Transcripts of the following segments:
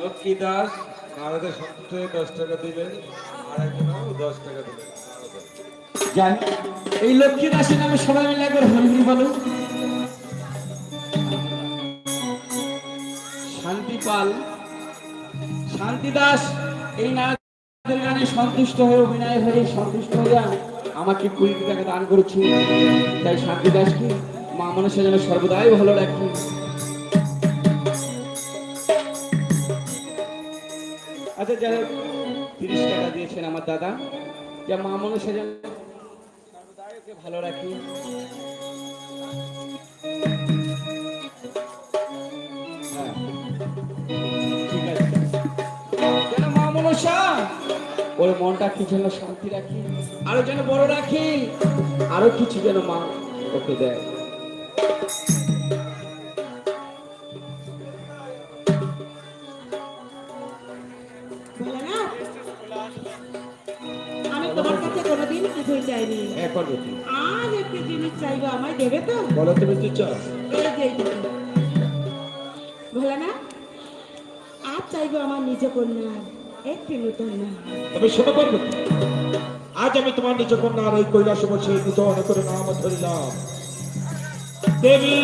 লক্ষ্মী দাস দশ টাকা দিবেন, আর একজনও দশ টাকা দিবেন এই লক্ষ্মী দাসের নামে সবাই মিলে একবার হরি বলো। শান্তি পাল। শান্তি দাস এই নাচের গানে সন্তুষ্ট হয়ে, অভিনয় হয়ে, সন্তুষ্ট হয়ে আমাকে কুড়ি টাকা দান করেছি তাই শান্তি দাসকে মা মানুষের যেন সর্বদাই ভালো রাখি। আচ্ছা যাই হোক তিরিশ টাকা দিয়েছেন আমার দাদা। যা মা মানুষের যেন ভালো রাখি। হ্যাঁ, মনসা ওর মনটা কি যেন শান্তি রাখি আরও যেন বড় রাখি আরও কিছু যেন মা ওকে দেয়। কিছুই চাইনি একটি জিনিস চাইব আমায় দেবে তো? বলো তুমি কি চাও এই যে এইটুকু। ভোলানাথ, আজ চাইব আমার নিজ কন্যা একটি নতুন না তবে শোনো পার্বতী আজ আমি তোমার নিজ কন্যার ওই কৈলাস বসে নূতন করে নাম ধরিলাম। দেবী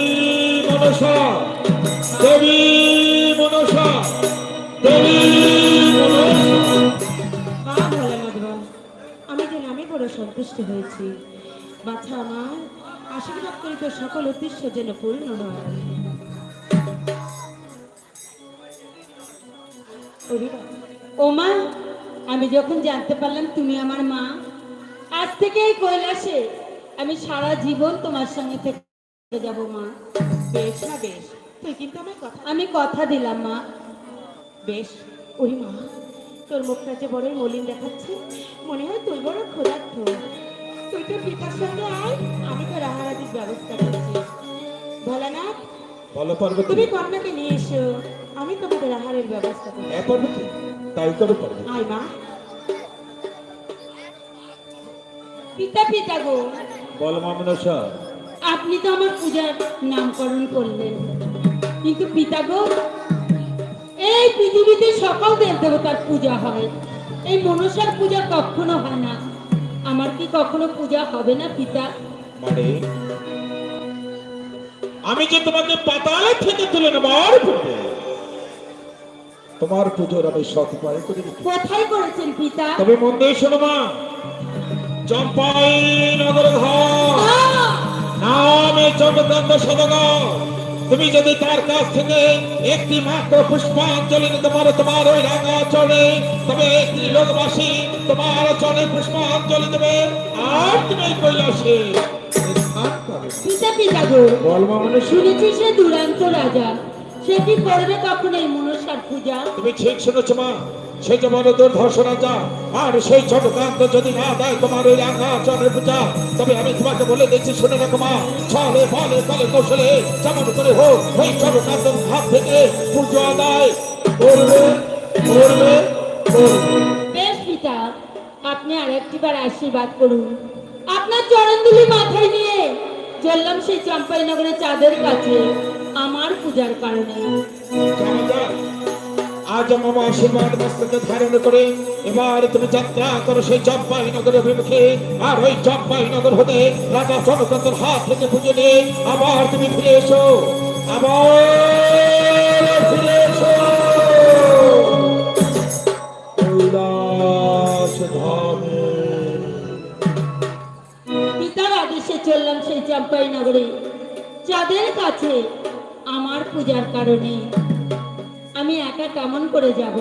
মনসা দেবী মনসা দেবী আমি বড় সন্তুষ্ট হয়েছি। বাছা আমার আশীর্বাদ করি তো সকল উদ্দেশ্য যেন পূর্ণ হয়। ও মা আমি যখন জানতে পারলাম তুমি আমার মা, আজ থেকে এই কৈলাসে আমি সারা জীবন তোমার সঙ্গে থেকে যাব মা। বেশ না বেশ। তুই কিন্তু আমি কথা দিলাম মা। বেশ ওই মা তোর মুখটা যে বড়ই মলিন দেখাচ্ছে মনে হয় তুই বড় ক্ষুধার্থ তুই তো পিতার সঙ্গে আয় আমি তো রাহারাজির ব্যবস্থা করছি। ভোলানাথ বলো পার্বতী তুমি কন্যাকে নিয়ে এসো আমি তোমাদের আহারের ব্যবস্থা করছি। হ্যাঁ পার্বতী তাই করো পার্বতী আয় মা। পিতা পিতা গো। বল মা মনসা। আপনি তো আমার পূজার নামকরণ করলেন। কিন্তু পিতা গো এই পৃথিবীতে সকল দেব দেবতার পূজা হয়। এই মনসার পূজা কখনো হয় না। আমার কি কখনো পূজা হবে না পিতা? মানে? আমি যে তোমাকে পাতাল থেকে তুলে নেবার পূর্বে তোমার পুজোর আমি সৎ উপায় করে কোথায় করেছেন পিতা? তবে মন দিয়ে শোনো মা। চম্পাই নগর ঘর! নামে চন্দ্রকান্ত সদগর। তুমি যদি তার কাছ থেকে একটি মাত্র পুষ্পাঞ্জলি নিতে পারো তোমার ওই রাঙা চলে তবে একটি লোকবাসী তোমার চলে পুষ্পাঞ্জলি দেবে। আর তুমি কৈলাসে। পিতা পিতা গো বল মা শুনেছি সে দুরান্ত রাজা। সে কি করবে কখন এই মনসার পূজা? তুমি ঠিক শুনেছো মা। যে বড় দুর্ধর্ষ রাজা আর সেই চটকান্ত যদি না দেয় তোমার ওই রাঙা চরের পূজা তবে আমি তোমাকে বলে দিচ্ছি শুনে রাখো মা ছলে ফলে ফলে কৌশলে যেমন করে হোক ওই চটকান্তর হাত থেকে পুজো আদায় করবে করবে বেশ পিতা আপনি আরেকটি বার আশীর্বাদ করুন। আপনার চরণ চরণদুলি মাথায় নিয়ে চললাম সেই চম্পাই নগরের চাঁদের কাছে আমার পূজার কারণে। আজ আমার আশীর্বাদ মস্তকে ধারণ করে এবার তুমি যাত্রা করো সেই চম্পাই নগর অভিমুখে। আর ওই চম্পাই নগর হতে রাজা চন্দ্রকান্তর হাত থেকে পুজো নিয়ে আবার তুমি ফিরে এসো। আবার ফিরে এসো। পিতার আদেশে চললাম সেই চম্পাই নগরে চাঁদের কাছে আমার পূজার কারণে আমি একা কেমন করে যাব?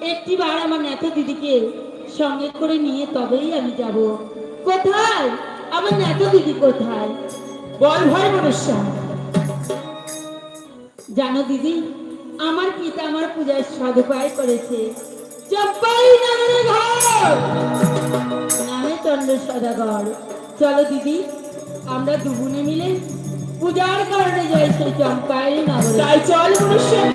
একটি বার আমার নেতা দিদিকে সঙ্গে করে নিয়ে তবেই আমি যাব। কোথায়? আমার নেতা দিদি কোথায়? বল ভাই মনুষ্য। জানো দিদি, আমার পিতা আমার পূজার সদুপায় করেছে। চম্পাই নগরে ঘর। নামে চন্দ্র সদাগর। চলো দিদি, আমরা দুগুনে মিলে পূজার কারণে যাই সেই চম্পাই নগরে। তাই চল মনুষ্য।